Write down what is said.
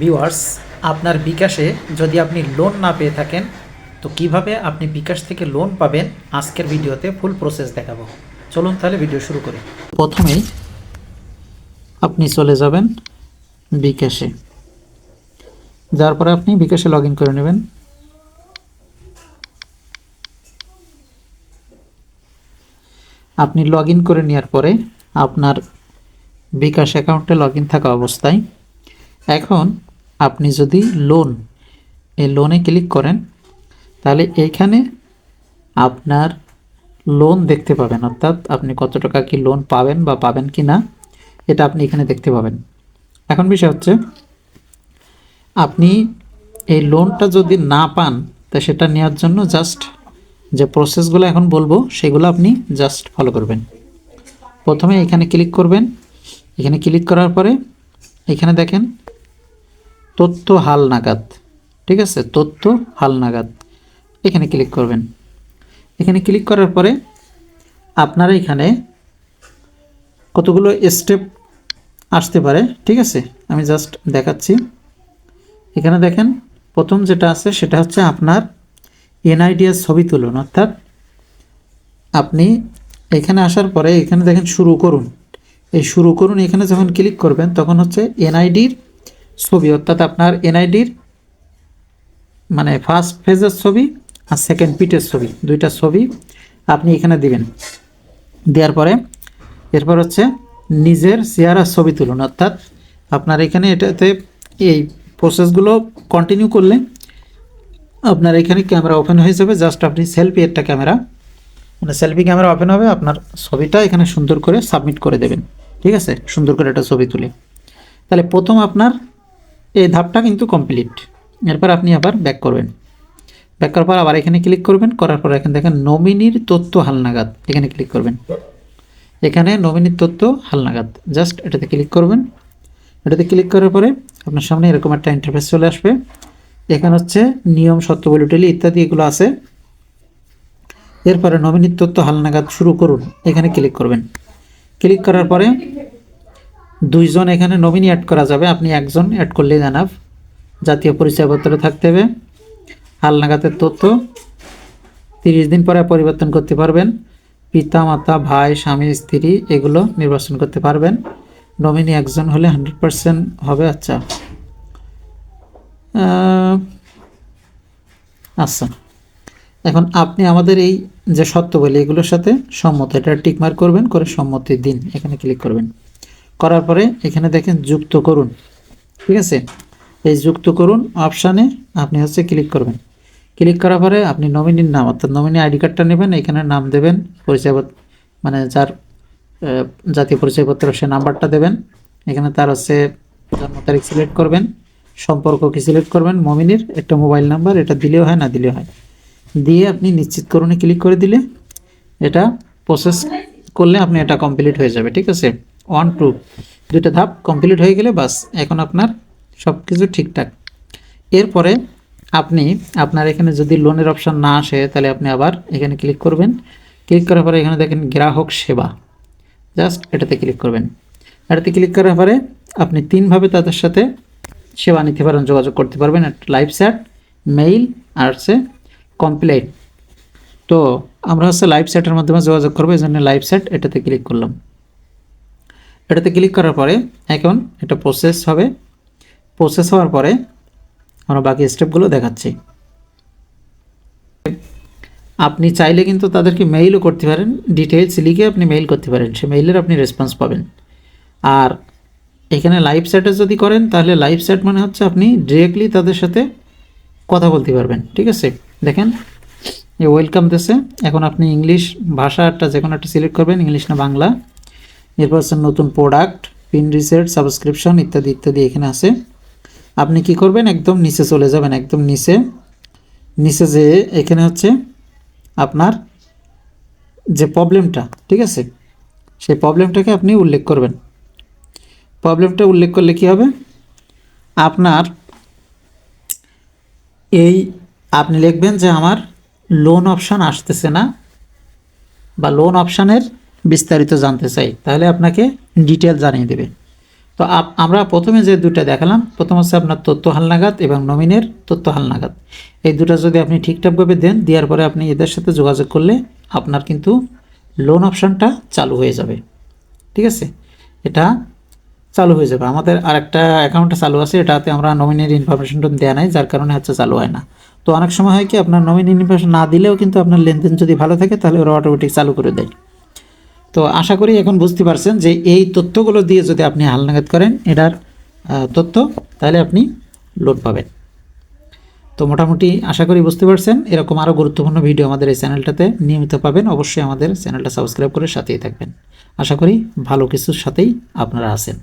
Viewers, আপনার বিকাশে যদি আপনি লোন না পেয়ে থাকেন, তো কীভাবে আপনি বিকাশ থেকে লোন পাবেন? আজকের ভিডিওতে ফুল প্রসেস দেখাবো। চলুন তাহলে ভিডিও শুরু করি। প্রথমেই আপনি চলে যাবেন বিকাশে। যার পরে আপনি বিকাশে লগ করে নেবেন। আপনি লগ করে নেওয়ার পরে আপনার বিকাশ অ্যাকাউন্টে লগ থাকা অবস্থায়। এখন আপনি যদি লোন এই লোনে ক্লিক করেন, তাহলে এইখানে আপনার লোন দেখতে পাবেন। অর্থাৎ আপনি কত টাকা কি লোন পাবেন বা পাবেন কি না, এটা আপনি এখানে দেখতে পাবেন। এখন বিষয় হচ্ছে, আপনি এই লোনটা যদি না পান, তা সেটা নেওয়ার জন্য জাস্ট যে প্রসেসগুলো এখন বলব, সেগুলো আপনি জাস্ট ফলো করবেন। প্রথমে এখানে ক্লিক করবেন। এখানে ক্লিক করার পরে, এখানে দেখেন তথ্য হাল নাগাদ। ঠিক আছে? তথ্য হাল নাগাদ। এখানে ক্লিক করবেন। এখানে ক্লিক করার পরে আপনারা এখানে কতগুলো স্টেপ আসতে পারে। ঠিক আছে? আমি জাস্ট দেখাচ্ছি। এখানে দেখেন, প্রথম যেটা আছে সেটা হচ্ছে আপনার এনআইডিয়ার ছবি তুলুন। অর্থাৎ আপনি এখানে আসার পরে এখানে দেখেন শুরু করুন। এই শুরু করুন, এখানে যখন ক্লিক করবেন, তখন হচ্ছে এনআইডির ছবি, অর্থাৎ আপনার এনআইডির মানে ফার্স্ট ফেজের ছবি আর সেকেন্ড পিটের ছবি, দুইটা ছবি আপনি এখানে দিবেন। দেওয়ার পরে, এরপর হচ্ছে নিজের চেহারার ছবি তুলুন, অর্থাৎ আপনার এখানে এটাতে এই প্রসেসগুলো কন্টিনিউ করলে আপনার এখানে ক্যামেরা ওপেন হয়ে যাবে। জাস্ট আপনি সেলফি একটা ক্যামেরা মানে সেলফি ক্যামেরা ওপেন হবে, আপনার ছবিটা এখানে সুন্দর করে সাবমিট করে দেবেন। ঠিক আছে? সুন্দর করে একটা ছবি তুলে। তাহলে প্রথম আপনার এই ধাপটা কিন্তু কমপ্লিট এরপর আপনি আবার ব্যাক করবেন। ব্যাক করার পর আবার এখানে ক্লিক করবেন। করার পর এখানে দেখেন নমিনির তথ্য হালনাগাদ। এখানে ক্লিক করবেন। এখানে নমিনির তথ্য হালনাগাদ। জাস্ট এটাতে ক্লিক করবেন। এটাতে ক্লিক করার পরে আপনার সামনে এরকম একটা ইন্টারফেস চলে আসবে। এখানে হচ্ছে নিয়ম সত্যবলি টেলি ইত্যাদি এগুলো আছে। এরপরে নমিনির তথ্য হালনাগাদ শুরু করুন। এখানে ক্লিক করবেন। ক্লিক করার পরে দুইজন এখানে নমিনি অ্যাড করা যাবে। আপনি একজন অ্যাড করলেই জানাব জাতীয় পরিচয়পত্র থাকতে হবে। হালনাগাদের তথ্য। তিরিশ দিন পরে পরিবর্তন করতে পারবেন। পিতা মাতা ভাই, স্বামী, স্ত্রী, এগুলো নির্বাচন করতে পারবেন। নমিনি একজন হলে হান্ড্রেড পারসেন্ট হবে আচ্ছা। আচ্ছা। এখন আপনি আমাদের এই যে সত্য বলি এগুলোর সাথে সম্মত, এটা টিকমার করবেন, করে সম্মতি দিন। এখানে ক্লিক করবেন। করার পরে এখানে দেখেন যুক্ত করুন। ঠিক আছে? এই যুক্ত করুন অপশানে আপনি হচ্ছে ক্লিক করবেন। ক্লিক করার পরে আপনি নমিনির নাম, অর্থাৎ নমিনি আইডি কার্ডটা নেবেন, এখানে নাম দেবেন পরিচয়পত্র মানে যার জাতীয় পরিচয়পত্র সে নাম্বারটা দেবেন। এখানে তার হচ্ছে জন্ম তারিখ সিলেক্ট করবেন, সম্পর্ক কি সিলেক্ট করবেন মমিনির একটা মোবাইল নাম্বার, এটা দিলেও হয়, না দিলেও হয়। দিয়ে আপনি নিশ্চিত করুনে, ক্লিক করে দিলে এটা প্রসেস করলে আপনি এটা কমপ্লিট হয়ে যাবে, ঠিক আছে? ওয়ান টু দুটো ধাপ কমপ্লিট হয়ে গেলে বাস, এখন আপনার সব কিছু ঠিকঠাক। এরপরে আপনি, আপনার এখানে যদি লোনের অপশন না আসে, তাহলে আপনি আবার এখানে ক্লিক করবেন। ক্লিক করার পরে এখানে দেখেন গ্রাহক সেবা। জাস্ট এটাতে ক্লিক করবেন। এটাতে ক্লিক করার পরে আপনি তিনভাবে তাদের সাথে সেবা নিতে পারেন, যোগাযোগ করতে পারবেন। লাইভ চ্যাট মেইল আর হচ্ছে কমপ্লেন তো আমরা হচ্ছে লাইভ চ্যাটের মাধ্যমে যোগাযোগ করব, এই জন্য লাইভ চ্যাট এটাতে ক্লিক করলাম। এটাতে ক্লিক করার পরে এখন এটা প্রসেস হবে। প্রসেস হওয়ার পরে আমরা বাকি স্টেপগুলো দেখাচ্ছি। আপনি চাইলে কিন্তু তাদেরকে মেইলও করতে পারেন। ডিটেলস লিখে আপনি মেইল করতে পারেন। সে মেইলের আপনি রেসপন্স পাবেন। আর এখানে লাইভ চ্যাটে যদি করেন, তাহলে লাইভ চ্যাট মানে হচ্ছে আপনি ডিরেক্টলি তাদের সাথে কথা বলতে পারবেন। ঠিক আছে? দেখেন এই ওয়েলকাম দেশে এখন আপনি ইংলিশ ভাষাটা যে কোনো একটা সিলেক্ট করবেন। ইংলিশ না বাংলা। এরপর হচ্ছে নতুন প্রোডাক্ট পিন রিসেট সাবস্ক্রিপশন ইত্যাদি ইত্যাদি এখানে আছে। আপনি কি করবেন? একদম নিচে চলে যাবেন, একদম নিচে। নিচে যে এখানে হচ্ছে আপনার যে প্রবলেমটা ঠিক আছে? সেই প্রবলেমটাকে আপনি উল্লেখ করবেন। প্রবলেমটা উল্লেখ করলে কি হবে? আপনার এই আপনি লিখবেন যে আমার লোন অপশান আসতেছে না, বা লোন অপশানের বিস্তারিত জানতে চাই, তাহলে আপনাকে ডিটেল জানিয়ে দেবে। তো আমরা প্রথমে যে দুটো দেখালাম, প্রথম হচ্ছে আপনার তথ্য হালনাগাদ এবং নমিনের তথ্য হালনাগাদ এই দুটো যদি আপনি ঠিকঠাকভাবে দেন, দেওয়ার পরে আপনি এদের সাথে যোগাযোগ করলে আপনার কিন্তু লোন অপশানটা চালু হয়ে যাবে। ঠিক আছে? এটা চালু হয়ে যাবে। আমাদের আরেকটা অ্যাকাউন্টটা চালু আছে, এটাতে আমরা নমিনির ইনফরমেশনটা দেওয়া নাই, যার কারণে হচ্ছে চালু হয় না। তো অনেক সময় হয় কি, আপনার নমিনি ইনফরমেশন না দিলেও কিন্তু আপনার লেনদেন যদি ভালো থাকে, তাহলে ওরা অটোমেটিক চালু করে দেয়। তো আশা করি এখন বুঝতে পারছেন যে এই তথ্যগুলো দিয়ে যদি আপনি হালনাগাদ করেন, এটার তথ্য, তাহলে আপনি লোড পাবেন। তো মোটামুটি আশা করি বুঝতে পারছেন। এরকম আরও গুরুত্বপূর্ণ ভিডিও আমাদের এই চ্যানেলটাতে নিয়মিত পাবেন। অবশ্যই আমাদের চ্যানেলটা সাবস্ক্রাইব করে সাথেই থাকবেন। আশা করি ভালো কিছুর সাথেই আপনারা আছেন।